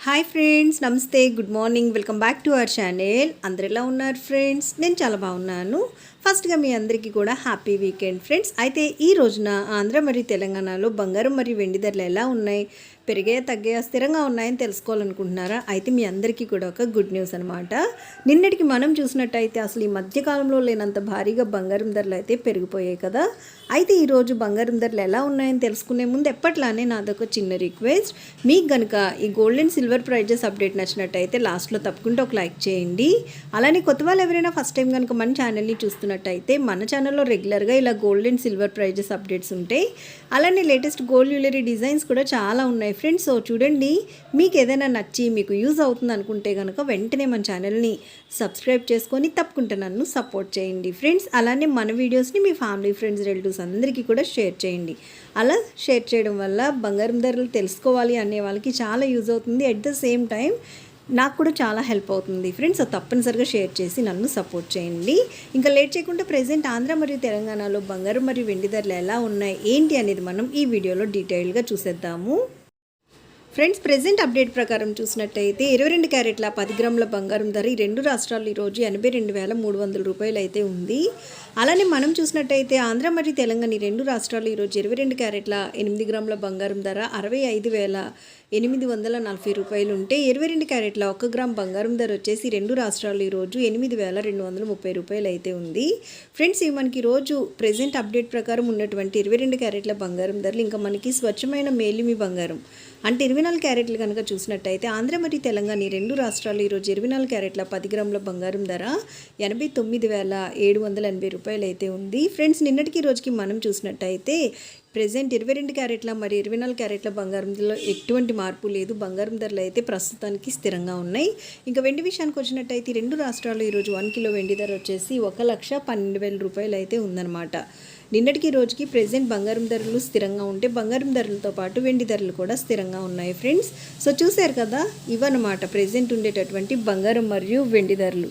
Hi friends నమస్తే good morning welcome back to our channel అందరు ఎలా ఉన్నారు ఫ్రెండ్స్ నేను చాలా బాగున్నాను. ఫస్ట్గా మీ అందరికీ కూడా హ్యాపీ వీకెండ్ ఫ్రెండ్స్ అయితే ఈ రోజున ఆంధ్ర మరియు తెలంగాణలో బంగారం మరియు వెండి ధరలు ఎలా ఉన్నాయి? పెరిగాయా తగ్గాయా స్థిరంగా ఉన్నాయని తెలుసుకోవాలనుకుంటున్నారా? అయితే మీ అందరికీ కూడా ఒక గుడ్ న్యూస్ అనమాట నిన్నటికి మనం చూసినట్టయితే అసలు ఈ మధ్యకాలంలో లేనంత భారీగా బంగారం ధరలు అయితే పెరిగిపోయాయి కదా. అయితే ఈరోజు బంగారం ధరలు ఎలా ఉన్నాయని తెలుసుకునే ముందు ఎప్పట్లానే నాదొక చిన్న రిక్వెస్ట్ మీకు కనుక ఈ gold and silver silver prices update నచ్చినట్టయితే లాస్ట్లో తప్పకుండా ఒక లైక్ చేయండి. అలానే కొత్త వాళ్ళు ఎవరైనా ఫస్ట్ టైం కనుక మన ఛానల్ని చూస్తున్నట్టయితే మన ఛానల్లో రెగ్యులర్గా ఇలా gold and silver prices updates ఉంటాయి. అలానే లేటెస్ట్ గోల్డ్ జ్యువెలరీ డిజైన్స్ కూడా చాలా ఉన్నాయి ఫ్రెండ్స్. సో చూడండి మీకు ఏదైనా నచ్చి మీకు యూజ్ అవుతుంది అనుకుంటే కనుక వెంటనే మన ఛానల్ని సబ్స్క్రైబ్ చేసుకొని తప్పకుండా నన్ను సపోర్ట్ చేయండి ఫ్రెండ్స్. అలానే మన వీడియోస్ని మీ ఫ్యామిలీ ఫ్రెండ్స్ రిలేటివ్స్ అందరికీ కూడా షేర్ చేయండి. అలా షేర్ చేయడం వల్ల బంగారం ధరలు తెలుసుకోవాలి అనే వాళ్ళకి చాలా యూజ్ అవుతుంది. ఎట్ ద సేమ్ టైం నాకు కూడా చాలా హెల్ప్ అవుతుంది. ఫ్రెండ్స్ తప్పనిసరిగా షేర్ చేసి నన్ను సపోర్ట్ చేయండి. ఇంకా లేట్ చేయకుండా ప్రజెంట్ ఆంధ్ర మరియు తెలంగాణలో బంగారం మరియు వెండి ధరలు ఎలా ఉన్నాయి ఏంటి అనేది మనం ఈ వీడియోలో డీటెయిల్గా చూసేద్దాము. ఫ్రెండ్స్ ప్రెసెంట్ అప్డేట్ ప్రకారం చూసినట్టయితే ఇరవై రెండు క్యారెట్ల పది గ్రాముల బంగారం ధర ఈ రెండు రాష్ట్రాలు ఈరోజు ఎనభై రెండు వేల మూడు వందల రూపాయలు అయితే ఉంది. అలానే మనం చూసినట్టయితే ఆంధ్ర మరియు తెలంగాణ ఈ రెండు రాష్ట్రాలు ఈరోజు ఇరవై రెండు క్యారెట్ల ఎనిమిది గ్రాముల బంగారం ధర అరవై ఐదు వేల ఎనిమిది వందల నలభై రూపాయలు ఉంటే ఇరవై రెండు క్యారెట్ల ఒక గ్రామ్ బంగారం ధర వచ్చేసి రెండు రాష్ట్రాలు ఈరోజు ఎనిమిది వేల రెండు వందల ముప్పై రూపాయలు అయితే ఉంది. ఫ్రెండ్స్ ఇవి మనకి రోజు ప్రెసెంట్ అప్డేట్ ప్రకారం ఉన్నటువంటి ఇరవై రెండు క్యారెట్ల బంగారం ధరలు ఇంకా మనకి స్వచ్ఛమైన మేలిమి బంగారం. అంటే ఇరవై నాలుగు క్యారెట్లు కనుక చూసినట్టయితే ఆంధ్ర మరియు తెలంగాణ ఈ రెండు రాష్ట్రాలు ఈరోజు ఇరవై నాలుగు క్యారెట్ల పది గ్రాముల బంగారం ధర ఎనభై తొమ్మిది వేల ఏడు వందల ఎనభై రూపాయలు అయితే ఉంది. ఫ్రెండ్స్ నిన్నటికి రోజుకి మనం చూసినట్టయితే ప్రజెంట్ ఇరవై రెండు క్యారెట్ల మరి ఇరవై నాలుగు క్యారెట్ల బంగారం ధరలో ఎటువంటి మార్పు లేదు. బంగారం ధరలు అయితే ప్రస్తుతానికి స్థిరంగా ఉన్నాయి. ఇంకా వెండి విషయానికి వచ్చినట్టయితే రెండు రాష్ట్రాల్లో ఈరోజు వన్ కిలో వెండి ధర వచ్చేసి ఒక లక్ష పన్నెండు వేల రూపాయలు అయితే ఉందన్నమాట. నిన్నటికి రోజుకి ప్రజెంట్ బంగారం ధరలు స్థిరంగా ఉంటే బంగారం ధరలతో పాటు వెండి ధరలు కూడా స్థిరంగా ఉన్నాయి ఫ్రెండ్స్. సో చూశారు కదా ఇవన్నమాట ప్రజెంట్ ఉండేటటువంటి బంగారం మరియు వెండి ధరలు.